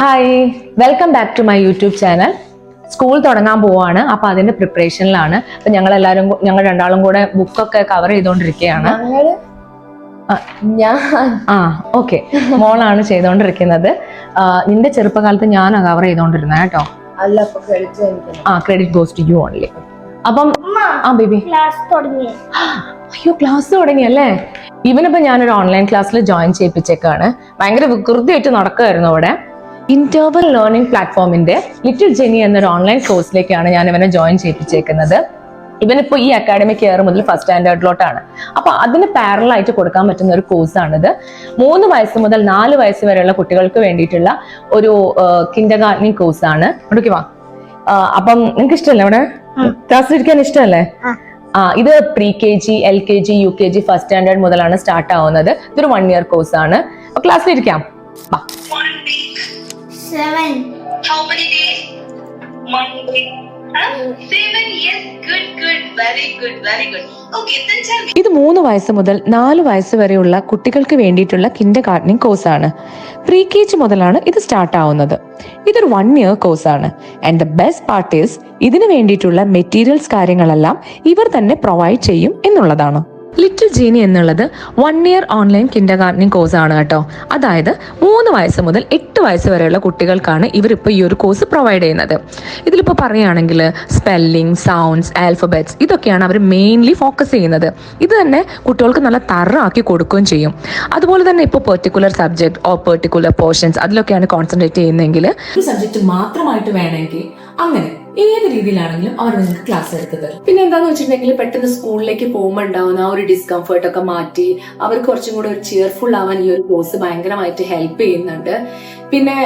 Hi welcome back to my YouTube channel school തുടങ്ങാൻ പോവാണ്. അപ്പൊ അതിന്റെ പ്രിപ്പറേഷനിലാണ് അപ്പൊ ഞങ്ങൾ എല്ലാവരും ഞങ്ങൾ രണ്ടാളും കൂടെ ബുക്കൊക്കെ കവർ ചെയ്തുകൊണ്ടിരിക്കുകയാണ് ആ. ഓക്കെ മോളാണ് ചെയ്തുകൊണ്ടിരിക്കുന്നത് നിന്റെ ചെറുപ്പകാലത്ത് ഞാൻ കവർ ചെയ്തോണ്ടിരുന്ന കേട്ടോ. ആ credit goes to you only അപ്പം ആ ബേബി അയ്യോ ക്ലാസ് തുടങ്ങി അല്ലേ ഇവനിപ്പോ ഞാനൊരു ഓൺലൈൻ ക്ലാസ്സിൽ ജോയിൻ ചെയ്യിപ്പിച്ചേക്കാണ്. ഭയങ്കര വികൃതിയായിട്ട് നടക്കുമായിരുന്നു അവിടെ. ഇന്റർവൽ ലേണിംഗ് പ്ലാറ്റ്ഫോമിന്റെ ലിറ്റിൽ ജെനി എന്നൊരു ഓൺലൈൻ കോഴ്സിലേക്കാണ് ഞാൻ ഇവനെ ജോയിൻ ചെയ്യിപ്പിച്ചേക്കുന്നത്. ഇവനിപ്പോ ഈ അക്കാഡമിക് ഇയർ മുതൽ ഫസ്റ്റ് സ്റ്റാൻഡേർഡിലോട്ടാണ് അപ്പൊ അതിന് പാരലായിട്ട് കൊടുക്കാൻ പറ്റുന്ന ഒരു കോഴ്സാണിത് മൂന്ന് വയസ്സ് മുതൽ നാല് വയസ്സ് വരെയുള്ള കുട്ടികൾക്ക് വേണ്ടിയിട്ടുള്ള ഒരു കിൻഡർ ഗാർഡനിങ് കോഴ്സാണ് ഇവിടേക്ക് വാ. അപ്പം നിങ്ങൾക്ക് ഇഷ്ടമല്ലേ അവിടെ ക്ലാസ്സിൽ ഇരിക്കാൻ ഇഷ്ടമല്ലേ ആ. ഇത് pre K G L K G U K G first standard മുതലാണ് സ്റ്റാർട്ട് ആവുന്നത്. ഇതൊരു വൺ ഇയർ കോഴ്സ് ആണ്. അപ്പൊ ക്ലാസ്സിൽ ഇരിക്കാം. Seven How many days? Monday. Huh? Seven. Yes. Good. Good. Very good. Very good. Okay. Then. ഇത് മൂന്ന് വയസ്സ് മുതൽ നാല് വയസ്സ് വരെയുള്ള കുട്ടികൾക്ക് വേണ്ടിയിട്ടുള്ള കിൻഡർ ഗാർഡനിങ് കോഴ്സാണ് പ്രീ കെ ജി മുതലാണ് ഇത് സ്റ്റാർട്ട് ആവുന്നത് ഇതൊരു വൺ ഇയർ കോഴ്സ് ആണ് and the best part is ഇതിനു വേണ്ടിയിട്ടുള്ള മെറ്റീരിയൽസ് കാര്യങ്ങളെല്ലാം ഇവർ തന്നെ പ്രൊവൈഡ് ചെയ്യും എന്നുള്ളതാണ് ലിറ്റിൽ ജീനി എന്നുള്ളത് one year online kinder gardening ആണ് കേട്ടോ. അതായത് മൂന്ന് വയസ്സ് മുതൽ എട്ട് വയസ്സ് വരെയുള്ള കുട്ടികൾക്കാണ് ഇവരിപ്പോൾ ഈ ഒരു കോഴ്സ് പ്രൊവൈഡ് ചെയ്യുന്നത്. ഇതിലിപ്പോൾ പറയുകയാണെങ്കിൽ സ്പെല്ലിംഗ് സൗണ്ട്സ് ആൽഫബറ്റ്സ് ഇതൊക്കെയാണ് അവർ മെയിൻലി ഫോക്കസ് ചെയ്യുന്നത്. ഇത് തന്നെ കുട്ടികൾക്ക് നല്ല തറാക്കി കൊടുക്കുകയും ചെയ്യും. അതുപോലെ തന്നെ ഇപ്പോൾ particular subject or particular portions അതിലൊക്കെയാണ് concentrate ചെയ്യുന്നതെങ്കിൽ ഒരു സബ്ജക്ട് മാത്രമായിട്ട് വേണമെങ്കിൽ അങ്ങനെ ഏത് രീതിയിലാണെങ്കിലും അവർ നിങ്ങൾക്ക് ക്ലാസ് എടുത്തത് പിന്നെ എന്താന്ന് വെച്ചിട്ടുണ്ടെങ്കിൽ പെട്ടെന്ന് സ്കൂളിലേക്ക് പോകുമ്പോൾ ഉണ്ടാവുന്ന ആ ഒരു ഡിസ്കംഫർട്ട് ഒക്കെ മാറ്റി അവർക്ക് കുറച്ചും കൂടെ ഒരു ചിയർഫുൾ ആവാൻ ഈ ഒരു കോഴ്സ് ഭയങ്കരമായിട്ട് ഹെൽപ്പ് ചെയ്യുന്നുണ്ട്. പിന്നെ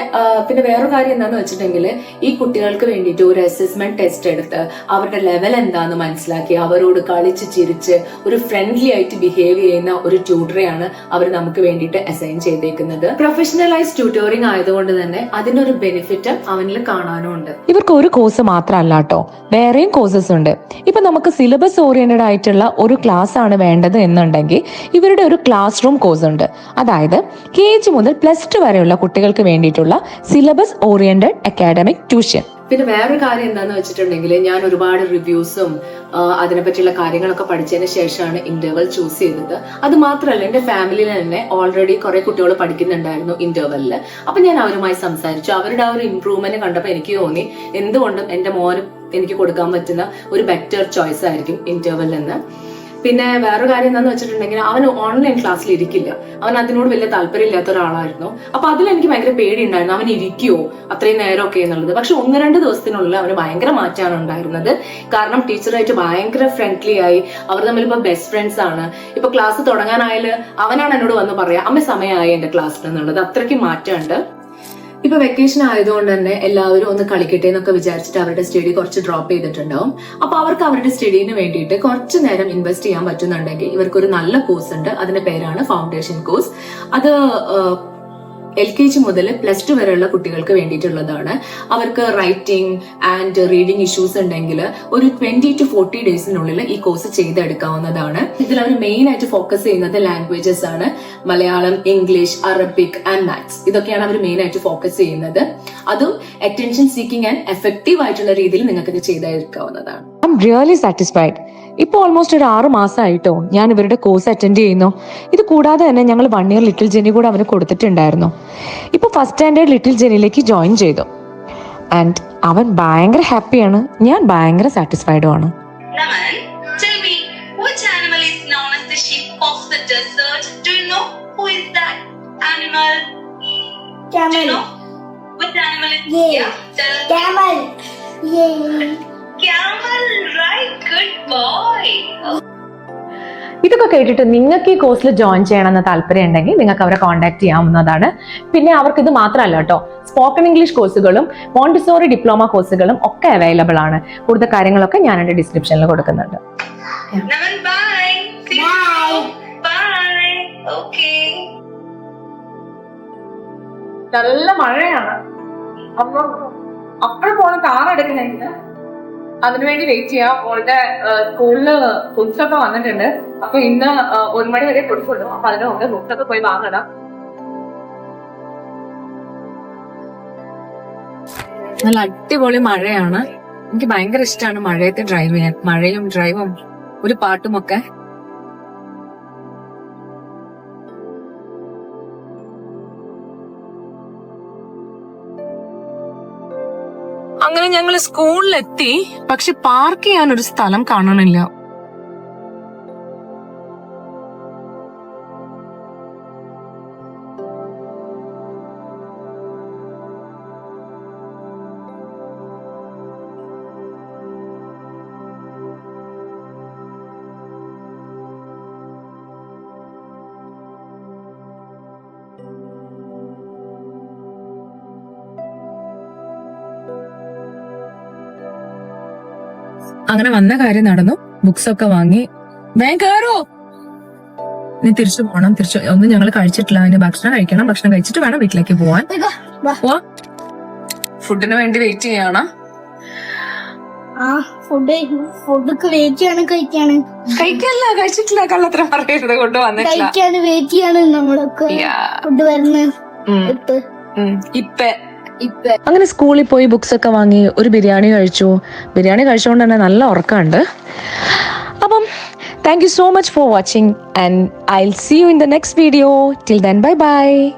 പിന്നെ വേറൊരു കാര്യം എന്താന്ന് വെച്ചിട്ടുണ്ടെങ്കിൽ ഈ കുട്ടികൾക്ക് വേണ്ടിയിട്ട് ഒരു അസസ്മെന്റ് ടെസ്റ്റ് എടുത്ത് അവരുടെ ലെവൽ എന്താന്ന് മനസ്സിലാക്കി അവരോട് കളിച്ച് ചിരിച്ച് ഒരു ഫ്രണ്ട്ലി ആയിട്ട് ബിഹേവ് ചെയ്യുന്ന ഒരു ട്യൂട്ടറെയാണ് അവർ നമുക്ക് വേണ്ടിയിട്ട് അസൈൻ ചെയ്തേക്കുന്നത്. പ്രൊഫഷണലൈസ് ട്യൂട്ടോറിംഗ് ആയതുകൊണ്ട് തന്നെ അതിന്റെ ഒരു ബെനിഫിറ്റ് അവനിൽ കാണാനും ഉണ്ട്. ഇവർക്ക് ഒരു കോഴ്സ് മാത്രമല്ല കേട്ടോ വേറെയും കോഴ്സസ് ഉണ്ട്. ഇപ്പൊ നമുക്ക് സിലബസ് ഓറിയന്റഡ് ആയിട്ടുള്ള ഒരു ക്ലാസ് ആണ് വേണ്ടത് എന്നുണ്ടെങ്കിൽ ഇവരുടെ ഒരു ക്ലാസ് റൂം കോഴ്സ് ഉണ്ട്. അതായത് കെ ജി മുതൽ പ്ലസ് ടു വരെയുള്ള കുട്ടികൾക്ക് വേണ്ടിയിട്ടുള്ള സിലബസ് ഓറിയന്റഡ് അക്കാഡമിക് ട്യൂഷൻ പിന്നെ വേറൊരു കാര്യം എന്താന്ന് വെച്ചിട്ടുണ്ടെങ്കിൽ ഞാൻ ഒരുപാട് റിവ്യൂസും അതിനെപ്പറ്റിയുള്ള കാര്യങ്ങളൊക്കെ പഠിച്ചതിന് ശേഷമാണ് ഇന്റർവൽ ചൂസ് ചെയ്തത്. അത് മാത്രമല്ല എന്റെ ഫാമിലിയിൽ തന്നെ ഓൾറെഡി കുറെ കുട്ടികൾ പഠിക്കുന്നുണ്ടായിരുന്നു ഇന്റർവെല്ലിൽ അപ്പൊ ഞാൻ അവരുമായി സംസാരിച്ചു. അവരുടെ ആ ഒരു ഇമ്പ്രൂവ്മെന്റ് കണ്ടപ്പോൾ എനിക്ക് തോന്നി എന്തുകൊണ്ടും എന്റെ മോന് എനിക്ക് കൊടുക്കാൻ പറ്റുന്ന ഒരു ബെറ്റർ ചോയ്സ് ആയിരിക്കും ഇന്റർവെൽ എന്ന്. പിന്നെ വേറൊരു കാര്യം എന്താന്ന് വെച്ചിട്ടുണ്ടെങ്കിൽ അവൻ ഓൺലൈൻ ക്ലാസ്സിൽ ഇരിക്കില്ല. അവൻ അതിനോട് വലിയ താല്പര്യം ഇല്ലാത്ത ഒരാളായിരുന്നു. അപ്പൊ അതിൽ എനിക്ക് ഭയങ്കര പേടിയുണ്ടായിരുന്നു. അവൻ ഇരിക്കുവോ? അത്രയും നേരമൊക്കെ എന്നുള്ളത്. പക്ഷെ ഒന്ന് രണ്ട് ദിവസത്തിനുള്ളിൽ അവന് ഭയങ്കര മാറ്റമാണ് ഉണ്ടായിരുന്നത്. കാരണം ടീച്ചറായിട്ട് ഭയങ്കര ഫ്രണ്ട്ലി ആയി. അവർ തമ്മിൽ ഇപ്പൊ ബെസ്റ്റ് ഫ്രണ്ട്സ് ആണ്. ഇപ്പൊ ക്ലാസ് തുടങ്ങാനായാലും അവനാണ് എന്നോട് വന്ന് പറയാം അമ്മ സമയമായി എന്റെ ക്ലാസ്സിൽ എന്നുള്ളത്. അത്രയ്ക്ക് മാറ്റമുണ്ട്. ഇപ്പൊ വെക്കേഷൻ ആയതുകൊണ്ട് തന്നെ എല്ലാവരും ഒന്ന് കളിക്കട്ടെ എന്നൊക്കെ വിചാരിച്ചിട്ട് അവരുടെ സ്റ്റഡി കുറച്ച് ഡ്രോപ്പ് ചെയ്തിട്ടുണ്ടാവും. അപ്പൊ അവർക്ക് അവരുടെ സ്റ്റഡിന് വേണ്ടിയിട്ട് കുറച്ച് നേരം ഇൻവെസ്റ്റ് ചെയ്യാൻ പറ്റുന്നുണ്ടെങ്കിൽ ഇവർക്കൊരു നല്ല കോഴ്സ് ഉണ്ട്. അതിന്റെ പേരാണ് ഫൗണ്ടേഷൻ കോഴ്സ് അത് എൽ കെ ജി മുതൽ പ്ലസ് ടു വരെയുള്ള കുട്ടികൾക്ക് വേണ്ടിയിട്ടുള്ളതാണ്. അവർക്ക് റൈറ്റിംഗ് ആൻഡ് റീഡിംഗ് ഇഷ്യൂസ് ഉണ്ടെങ്കിൽ ഒരു ട്വന്റി ടു ഫോർട്ടി ഡേയ്സിനുള്ളിൽ ഈ കോഴ്സ് ചെയ്തെടുക്കാവുന്നതാണ്. ഇതിൽ അവർ മെയിൻ ആയിട്ട് ഫോക്കസ് ചെയ്യുന്നത് ലാംഗ്വേജസ് ആണ്. Malayalam English Arabic and maths ഇതൊക്കെയാണ് അവർ മെയിൻ ആയിട്ട് ഫോക്കസ് ചെയ്യുന്നത്. അതും അറ്റൻഷൻ സീക്കിംഗ് ആൻഡ് എഫക്റ്റീവ് ആയിട്ടുള്ള രീതിയിൽ നിങ്ങൾക്ക് ഇത് ചെയ്തെടുക്കാവുന്നതാണ്. ഐ എം റിയലി സാറ്റിസ്ഫൈഡ് ഇപ്പോൾ ഓൾമോസ്റ്റ് ഒരു ആറ് മാസമായിട്ടോ ഞാൻ ഇവരുടെ കോഴ്സ് അറ്റൻഡ് ചെയ്യുന്നു. ഇത് കൂടാതെ തന്നെ ഞങ്ങൾ വൺ ഇയർ ലിറ്റിൽ ജെനി കൂടെ അവന് കൊടുത്തിട്ടുണ്ടായിരുന്നു. ഇപ്പോൾ ഫസ്റ്റ് സ്റ്റാൻഡേർഡ് ലിറ്റിൽ ജെനിയിലേക്ക് ജോയിൻ ചെയ്തു. ആൻഡ് അവൻ ഭയങ്കര ഹാപ്പിയാണ് ഞാൻ ഭയങ്കര സാറ്റിസ്ഫൈഡും ആണ്. Camel. Do you know which animal is? Yeah. tell Camel. Camel Camel? Good boy. ഇതൊക്കെ കേട്ടിട്ട് നിങ്ങൾക്ക് ഈ കോഴ്സിൽ ജോയിൻ ചെയ്യണമെന്ന് താല്പര്യം ഉണ്ടെങ്കിൽ നിങ്ങൾക്ക് അവരെ കോൺടാക്ട് ചെയ്യാവുന്നതാണ് പിന്നെ അവർക്ക് ഇത് മാത്രമല്ല കേട്ടോ സ്പോക്കൺ ഇംഗ്ലീഷ് കോഴ്സുകളും മോണ്ടിസോറി ഡിപ്ലോമ കോഴ്സുകളും ഒക്കെ അവൈലബിൾ ആണ് കൂടുതൽ കാര്യങ്ങളൊക്കെ ഞാൻ എന്റെ ഡിസ്ക്രിപ്ഷനിൽ കൊടുക്കുന്നുണ്ട് Naman, bye. See Bye. Okay. നല്ല മഴയാണ് അപ്പം അപ്പോഴും പോലെ കാർ എടുക്കണമെങ്കിൽ അതിനുവേണ്ടി വെയിറ്റ് ചെയ്യാം. മോളുടെ സ്കൂളിൽ ഫുഡ്സ് ഒക്കെ വന്നിട്ടുണ്ട്. അപ്പൊ ഇന്ന് ഒരു മണി വരെ ഫുഡ്സ് കൊടുക്കുള്ളൂ അപ്പൊ അതിന് മുമ്പ് ഫുഡ്സ് ഒക്കെ പോയി വാങ്ങണം. നല്ല അടിപൊളി മഴയാണ്. എനിക്ക് ഭയങ്കര ഇഷ്ടമാണ് മഴയത്തെ ഡ്രൈവ് ചെയ്യാൻ. മഴയും ഡ്രൈവും ഒരു പാട്ടും ഞങ്ങൾ സ്കൂളിലെത്തി പക്ഷെ പാർക്ക് ചെയ്യാൻ ഒരു സ്ഥലം കാണണില്ല. അങ്ങനെ വന്ന കാര്യം നടന്നു. ബുക്സ് ഒക്കെ വാങ്ങി. വേഗം കയറോ നീ തിരിച്ചു പോകണം തിരിച്ചു ഒന്നും ഞങ്ങൾ കഴിച്ചിട്ടില്ല. അതിന് ഭക്ഷണം കഴിക്കണം. ഭക്ഷണം കഴിച്ചിട്ട് വേണം വീട്ടിലേക്ക് പോവാൻ. പോവാ. ഫുഡിന് വേണ്ടി വെയിറ്റ് ചെയ്യാണ്. ആ ഫുഡ് ഫുഡൊക്കെ വെയിറ്റ് ചെയ്യാണ് കഴിക്കാണ്. കഴിക്കല്ല കഴിച്ചിട്ടില്ല. കള്ളത്ര പറയരുത്. കൊണ്ട് വന്നിട്ടില്ല കഴിക്കാണ് വെയിറ്റ് ചെയ്യാണ് നമ്മളൊക്കെ ഫുഡ് ഇപ്പൊ അങ്ങനെ സ്കൂളിൽ പോയി ബുക്സ് ഒക്കെ വാങ്ങി ഒരു ബിരിയാണി കഴിച്ചു. ബിരിയാണി കഴിച്ചുകൊണ്ട് തന്നെ നല്ല ഉറക്കമുണ്ട്. അപ്പം thank you so much for watching and I see you in the next video till then bye bye